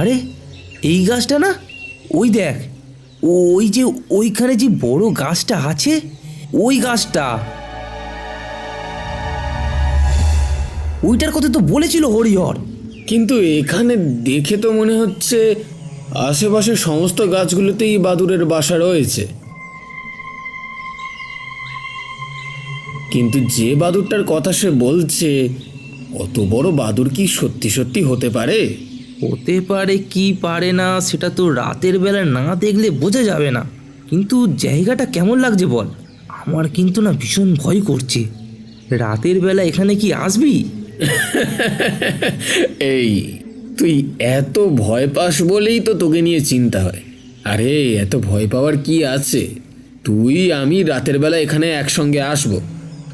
আরে, এই গাছটা না? ওই দেখ, ওই যে ওইখানে যে বড় গাছটা আছে, ওই গাছটা। ওইটার কথা তো বলেছিল হরিহর। কিন্তু এখানে দেখে তো মনে হচ্ছে আশেপাশের সমস্ত গাছগুলোতেই বাদুরের বাসা রয়েছে। কিন্তু যে বাদুরটার কথা সে বলছে, অত বড় বাদুর কি সত্যি সত্যি হতে পারে? হতে পারে কি পারে না, সেটা তো রাতের বেলা না দেখলে বোঝা যাবে না। কিন্তু জায়গাটা কেমন লাগছে বল? আমার কিন্তু না ভীষণ ভয় করছে। রাতের বেলা এখানে কি আসবি? এই, তুই এত ভয় পাস বলেই তো তোকে নিয়ে চিন্তা হয়। আরে, এত ভয় পাওয়ার কি আছে? তুই, আমি রাতের বেলা এখানে একসঙ্গে আসব।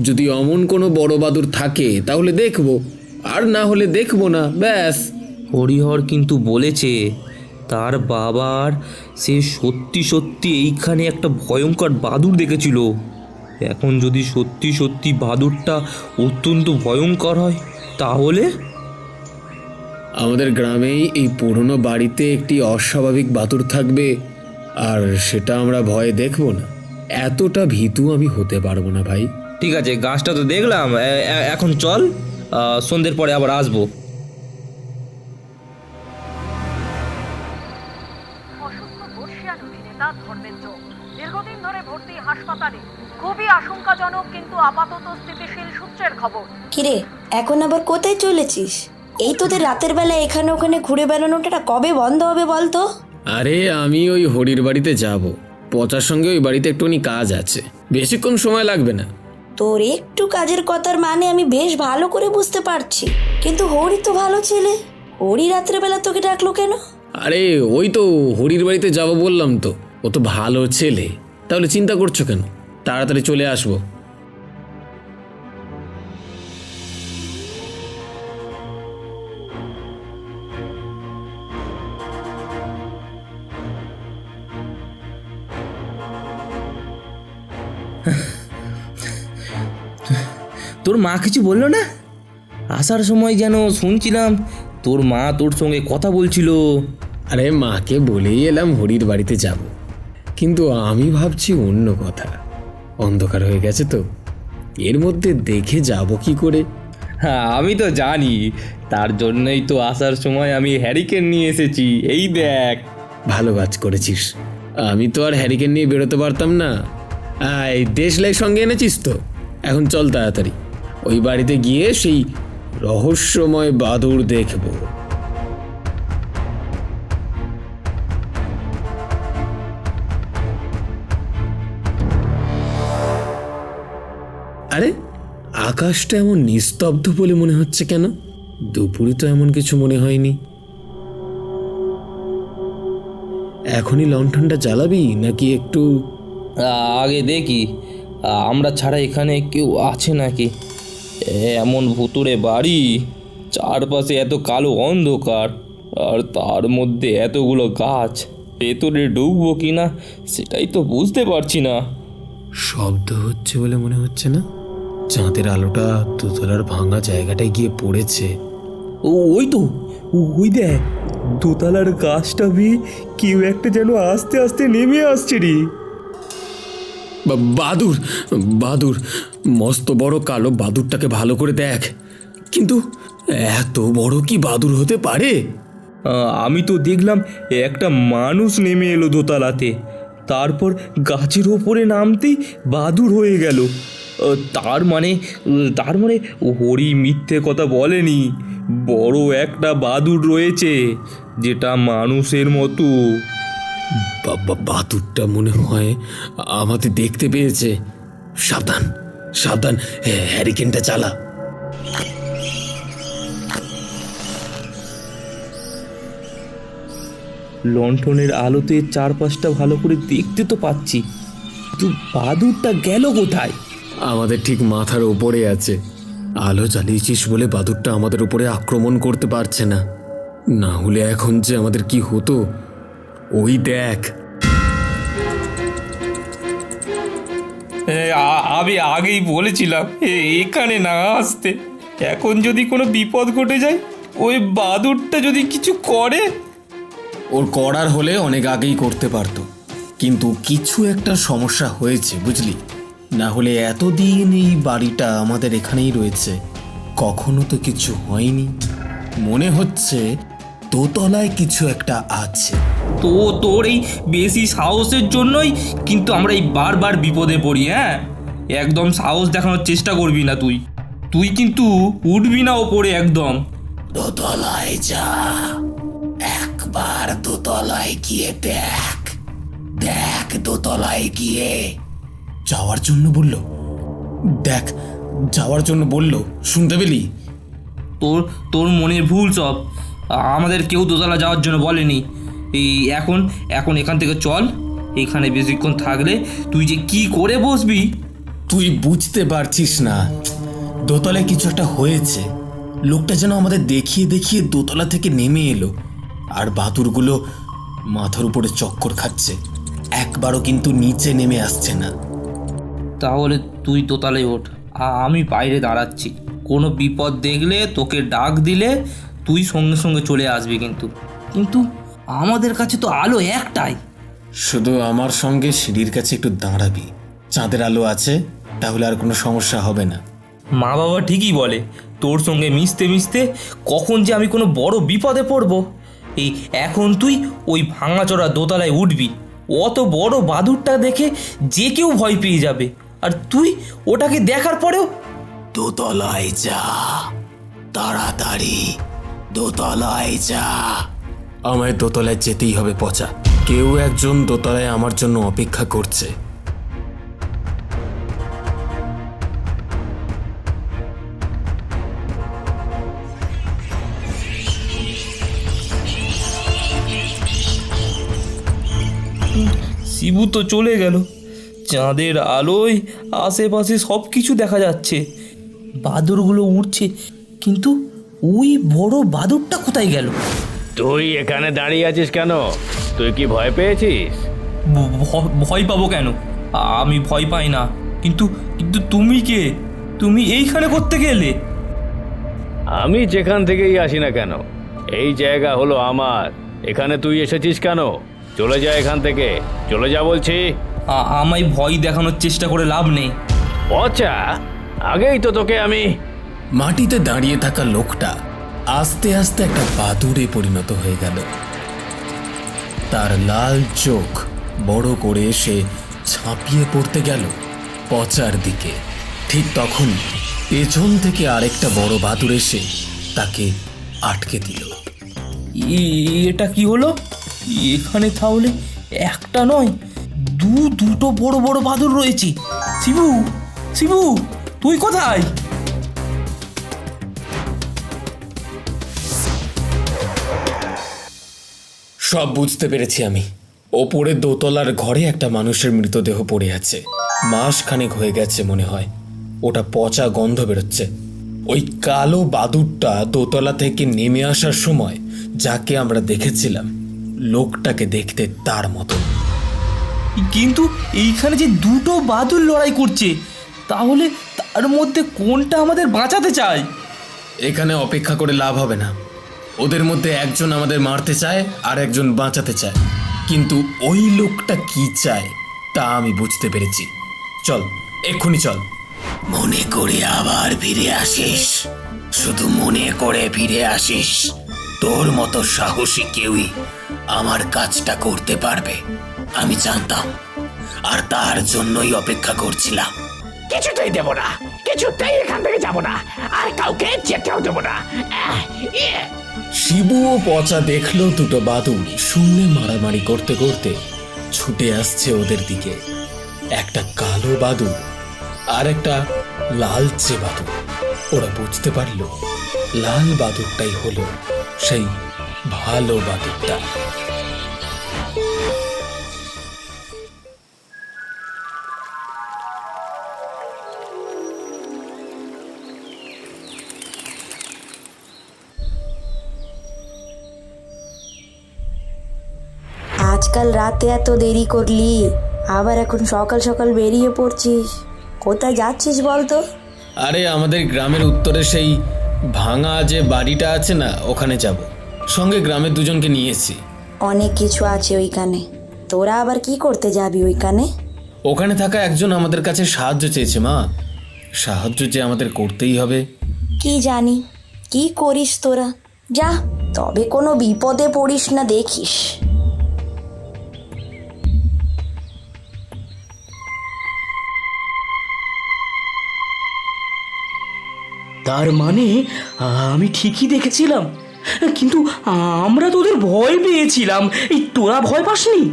যদি অমন কোনো বড় বাদুর থাকে, তাহলে দেখব। আর না হলে দেখব না, ব্যাস। হরিহর কিন্তু বলেছে তার বাবার সে সত্যি সত্যি এইখানে একটা ভয়ঙ্কর বাদুর দেখেছিল। এখন যদি সত্যি সত্যি বাদুরটা অত্যন্ত ভয়ঙ্কর হয় তাহলে? আমাদের গ্রামেই এই পুরনো বাড়িতে একটি অস্বাভাবিক বাতুর থাকবে আর সেটা আমরা ভয়ে দেখব না। এতটা ভীতু আমি হতে পারব না ভাই। ঠিক আছে গাছটা তো দেখলাম এখন চল সন্ধ্যের পরে আবার আসব। আপাতত স্থিতিশীল সূত্রের খবর। কিরে এখন আবার কোথায় চলেছিস? এই তোদের রাতের বেলা এখানে ওখানে ঘুরে বেড়ানোটা কবে বন্ধ হবে বলতো? আরে আমি ওই হরির বাড়িতে যাব। পচার সঙ্গে ওই বাড়িতে একটুখানি কাজ আছে। বেশিক্ষণ সময় লাগবে না। তোর একটু কাজের কথার মানে আমি বেশ ভালো করে বুঝতে পারছি। কিন্তু হরি তো ভালো ছেলে। হরি রাত্রে বেলা তোকে ডাকলো কেন? আরে ওই তো হরির বাড়িতে যাব বললাম তো। ও তো ভালো ছেলে। তাহলে চিন্তা করছ কেন? তাড়াতাড়ি চলে আসব। তোর মা কিছু বলল না? আসার সময় যেন শুনছিলাম তোর মা তোর সঙ্গে কথা বলছিল। আরে মাকে বলেই এলাম হরির বাড়িতে যাব। কিন্তু আমি ভাবছি অন্য কথা। অন্ধকার হয়ে গেছে তো। এর মধ্যে দেখে যাব কি করে? হ্যাঁ আমি তো জানি। তার জন্যই তো আসার সময় আমি হ্যারিকেন নিয়ে এসেছি। এই দেখ। ভালো কাজ করেছিস। আমি তো আর হ্যারিকেন নিয়ে বেরোতে পারতাম না। আয় দেশলাই সঙ্গে এনেছিস তো? এখন চল তাড়াতাড়ি। ওই বাড়িতে গিয়ে সেই রহস্যময় বাদুর দেখব। আরে, আকাশটা এমন নিস্তব্ধ বলে মনে হচ্ছে কেন? দুপুরে তো এমন কিছু মনে হয়নি। এখনই লণ্ঠনটা জ্বালাবি নাকি একটু আগে দেখি। আমরা ছাড়া এখানে কেউ আছে নাকি? এমন ভুতুরে বাড়ি চারপাশে এত কালো অন্ধকার আর তার মধ্যে এতগুলো গাছ ভেতরে ঢুকবো কি না সেটাই তো বুঝতে পারছি না। শব্দ হচ্ছে বলে মনে হচ্ছে না? চাঁদের আলোটা দোতলার ভাঙা জায়গাটায় গিয়ে পড়েছে। ও ওই তো ওই দেখ দোতলার গাছটা ভি কেউ একটা যেন আস্তে আস্তে নেমে আসছে রে। বা- বাদুর বাদুর, মস্ত বড় কালো বাদুরটাকে ভালো করে দেখ। কিন্তু এত বড় কি বাদুর হতে পারে? আমি তো দেখলাম একটা মানুষ নেমে এলো দোতলাতে। তারপর গাছের ওপরে নামতেই বাদুর হয়ে গেল। তার মানে তার মানে হরি মিথ্যে কথা বলেনি। বড় একটা বাদুর রয়েছে, যেটা মানুষের মতো। বা- বা- বাদুরটা মনে হয় আমাদের দেখতে পেয়েছে। সাবধান সাবধান হ্যাঁ, হ্যারিকেনটা চালা। লণ্ঠনের আলোতে চারপাশটা ভালো করে দেখতে তো পাচ্ছি কিন্তু বাদুরটা গেল কোথায়? আমাদের ঠিক মাথার ওপরে আছে। আলো জ্বালিয়েছিস বলে বাদুরটা আমাদের উপরে আক্রমণ করতে পারছে না। না হলে এখন যে আমাদের কি হতো? ওই দেখ। আমি আগেই বলেছিলাম এ- এখানে না আসতে। এখন যদি কোনো বিপদ ঘটে যায় ওই বাদুরটা যদি কিছু করে। ওর করার হলে অনেক আগেই করতে পারতো। কিন্তু কিছু একটা সমস্যা হয়েছে বুঝলি? না হলে এতদিন এই বাড়িটা আমাদের এখানেই রয়েছে। কখনো তো কিছু হয়নি। মনে হচ্ছে দোতলায় কিছু একটা আছে। তো তোর এই বেশি সাহসের জন্যই কিন্তু আমরা এই বারবার বিপদে পড়ি হ্যাঁ? একদম সাহস দেখানোর চেষ্টা করবি না তুই। তুই কিন্তু উঠবি না ওপরে একদম। দোতলায় যা। একবার দোতলায় গিয়ে দেখ। দেখ দোতলায় গিয়ে। যাওয়ার জন্য বলল। দেখ যাওয়ার জন্য বলল। শুনতে পেলি? তোর তোর মনের ভুল সব। আমাদের কেউ দোতলা যাওয়ার জন্য বলেনি। এই এখন এখন এখান থেকে চল এখানে বেশিক্ষণ থাকলে তুই যে কি করে বসবি? তুই বুঝতে পারছিস না দোতলায় কিছু একটা হয়েছে। লোকটা যেন আমাদের দেখিয়ে দেখিয়ে দোতলা থেকে নেমে এলো আর বাতুরগুলো মাথার উপরে চক্কর খাচ্ছে। একবারও কিন্তু নিচে নেমে আসছে না। তাহলে তুই দোতলায় ওঠ আমি বাইরে দাঁড়াচ্ছি। কোনো বিপদ দেখলে তোকে ডাক দিলে তুই সঙ্গে সঙ্গে চলে আসবি কিন্তু। কিন্তু আমাদের কাছে তো আলো একটাই। শুধু আমার সঙ্গে সিঁড়ির কাছে একটু দাঁড়াবি। চাঁদের আলো আছে তাহলে আর কোনো সমস্যা হবে না। মা বাবা ঠিকই বলে তোর সঙ্গে মিশতে মিশতে কখন যে আমি কোনো বড় বিপদে পড়ব? এই এখন তুই ওই ভাঙাচোরা দোতলায় উঠবি। অত বড় বাদুরটা দেখে যে কেউ ভয় পেয়ে যাবে। আর তুই ওটাকে দেখার পরেও দোতলায় যা তাড়াতাড়ি। দোতলায় যা। আমায় দোতলায় যেতেই হবে পচা। কেউ একজন দোতলায় আমার জন্য অপেক্ষা করছে। শিবু তো চলে গেল। চাঁদের আলোয় আশেপাশে সব কিছু দেখা যাচ্ছে। বাদুরগুলো উড়ছে কিন্তু ওই বড় বাদুরটা কোথায় গেল? তুই এখানে দাঁড়িয়ে আছিস কেন? তুই কি ভয় পেয়েছিস? ভয় পাবো কেন? আমি ভয় পাই না। কিন্তু কিন্তু তুমি কে? তুমি এইখানে করতে গেলে আমি যেখান থেকেই আসি না কেন? এই জায়গা হলো আমার। এখানে তুই এসেছিস কেন? চলে যা এখান থেকে। চলে যা বলছি। আমায় ভয় দেখানোর চেষ্টা করে লাভ নেই। পচা? আগেই তো তোকে আমি মাটিতে দাঁড়িয়ে থাকা লোকটা আস্তে আস্তে একটা বাদুড়ে পরিণত হয়ে গেল। তার লাল চোখ বড় করে সে ঝাঁপিয়ে পড়তে গেল পচার দিকে। ঠিক তখন পেছন থেকে আরেকটা বড় বাদুড় এসে তাকে আটকে দিল। এটা কি হলো? এখানে তাহলে একটা নয়, দু দুটো বড় বড় বাদুর রয়েছে। শিবু শিবু, তুই কোথায়? সব বুঝতে পেরেছি আমি। ওপরে দোতলার ঘরে একটা মানুষের মৃতদেহ পড়ে আছে। মাস খানেক হয়ে গেছে মনে হয়। ওটা পচা গন্ধ বেরোচ্ছে। ওই কালো বাদুরটা দোতলা থেকে নেমে আসার সময় যাকে আমরা দেখেছিলাম লোকটাকে দেখতে তার মতো। কিন্তু এইখানে যে দুটো বাদুর লড়াই করছে তাহলে তার মধ্যে কোনটা আমাদের বাঁচাতে চায়? এখানে অপেক্ষা করে লাভ হবে না। ওদের মধ্যে একজন আমাদের মারতে চায় আর একজন বাঁচাতে চায়। কিন্তু ওই লোকটা কি চায়, তা আমি বুঝতে পেরেছি। চল, এক্ষুনি চল। মনে করে আবার ফিরে আসিস। শুধু মনে করে ফিরে আসিস। তোর মতো সাহসী কেউই আমার কাজটা করতে পারবে, আমি জানতাম। আর তার জন্যই অপেক্ষা করছিলাম। কিছুতেই দেব না, কিছুতেই এখান থেকে যাব না। আর কাউকে যেতেও দেব না। ইয়ে। শিবু ও পচা দেখল দুটো বাদুড়। শূন্যে মারামারি করতে করতে ছুটে আসছে ওদের দিকে। একটা কালো বাদুড় আর একটা লালচে বাদুড়। ওরা বুঝতে পারল, লাল বাদুরটাই হলো সেই ভালো বাদুরটা আজকাল রাতে এত দেরি করলি? আবার এখন সকাল সকাল বেরিয়ে পড়ছিস। কোথায় যাচ্ছিস বল তো আরে আমাদের গ্রামের উত্তরে সেই ভাঙা যে বাড়িটা আছে না ওখানে যাব। সঙ্গে গ্রামের দুজনকে নিয়েছি অনেক কিছু আছে ওইখানে। তোরা আবার কি করতে যাবি ওইখানে? ওখানে থাকা একজন আমাদের কাছে সাহায্য চেয়েছে মা। সাহায্য যে আমাদের করতেই হবে। কি জানি কি করিস তোরা? যা তবে কোনো বিপদে পড়িস না দেখিস। তার মানে আমি ঠিকই দেখেছিলাম। কিন্তু আমরা তোদের ভয় পেয়েছিলাম। এই তোরা ভয় পাসনি?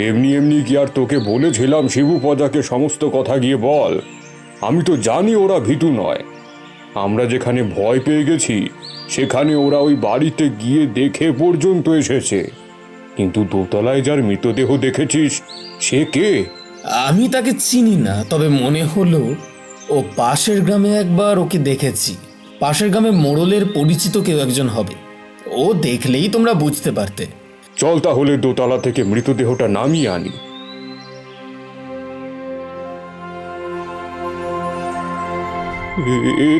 এমনি এমনি কি আর তোকে বলেছিলাম শিবু শিবুপদাকে সমস্ত কথা গিয়ে বল? আমি তো জানি ওরা ভীতু নয়। আমরা যেখানে ভয় পেয়ে গেছি সেখানে ওরা ওই বাড়িতে গিয়ে দেখে পর্যন্ত এসেছে। কিন্তু দোতলায় যার মৃতদেহ দেখেছিস সে কে? আমি তাকে চিনি না তবে মনে হলো ও পাশের গ্রামে একবার ওকে দেখেছি। পাশের গ্রামে মোড়লের পরিচিত কেউ একজন হবে। ও দেখলেই তোমরা বুঝতে পারতে। চল তাহলে দোতলা থেকে মৃতদেহটা নামিয়ে আনি। এ-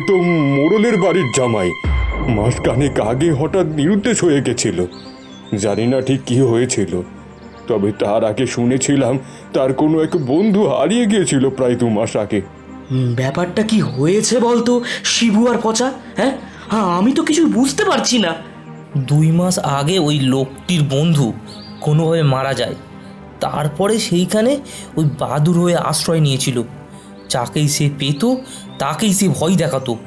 তো মোড়লের বাড়ির জামাই। মাসখানেক আগে হঠাৎ নিরুদ্দেশ হয়ে গেছিল। জানি না ঠিক কি হয়েছিল। তবে তার আগে শুনেছিলাম তার কোনো এক বন্ধু হারিয়ে গিয়েছিল প্রায় দু মাস আগে। ব্যাপারটা কি হয়েছে বলতো? শিবু আর পচা হ্যাঁ? হ্যাঁ আমি তো কিছু বুঝতে পারছি না। দুই মাস আগে ওই লোকটির বন্ধু কোনোভাবে মারা যায়। তারপরে সেইখানে ওই বাদুর হয়ে আশ্রয় নিয়েছিল। যাকেই সে পেত, তাকেই সে ভয় দেখাতো।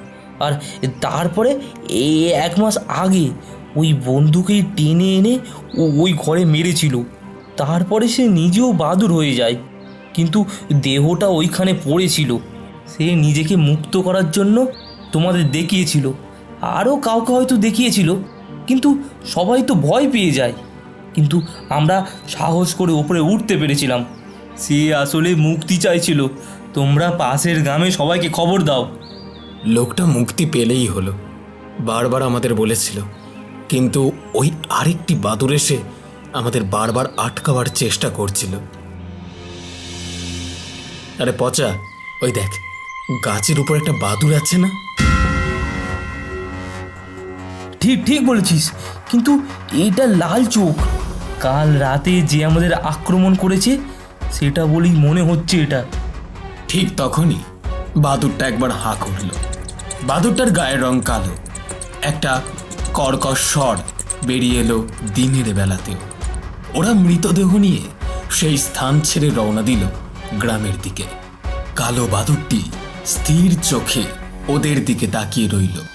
আর তারপরে এই এক মাস আগে ওই বন্ধুকেই টেনে এনে ওই ঘরে মেরেছিল। তারপরে সে নিজেও বাদুর হয়ে যায়। কিন্তু দেহটা ওইখানে পড়েছিল। সে নিজেকে মুক্ত করার জন্য তোমাদের দেখিয়েছিল। আরও কাউকে হয়তো দেখিয়েছিল, কিন্তু সবাই তো ভয় পেয়ে যায়। কিন্তু আমরা সাহস করে ওপরে উঠতে পেরেছিলাম। সে আসলে মুক্তি চাইছিল। তোমরা পাশের গ্রামে সবাইকে খবর দাও। লোকটা মুক্তি পেলেই হলো, বারবার আমাদের বলেছিল। কিন্তু ওই আরেকটি বাদুর এসে আমাদের বারবার আটকাবার চেষ্টা করছিল। আরে পচা, ওই দেখ। গাছের উপর একটা বাদুর আছে না? ঠিক ঠিক বলেছিস। কিন্তু এইটা লাল চোখ। কাল রাতে যে আমাদের আক্রমণ করেছে সেটা বলেই মনে হচ্ছে এটা। ঠিক তখনই বাদুরটা একবার হাঁক করল। বাদুরটার গায়ের রং কালো। একটা কর্কশ স্বর বেরিয়ে এলো দিনের বেলাতেও। ওরা মৃতদেহ নিয়ে সেই স্থান ছেড়ে রওনা দিল গ্রামের দিকে। কালো বাদুরটি স্থির চোখে ওদের দিকে তাকিয়ে রইল।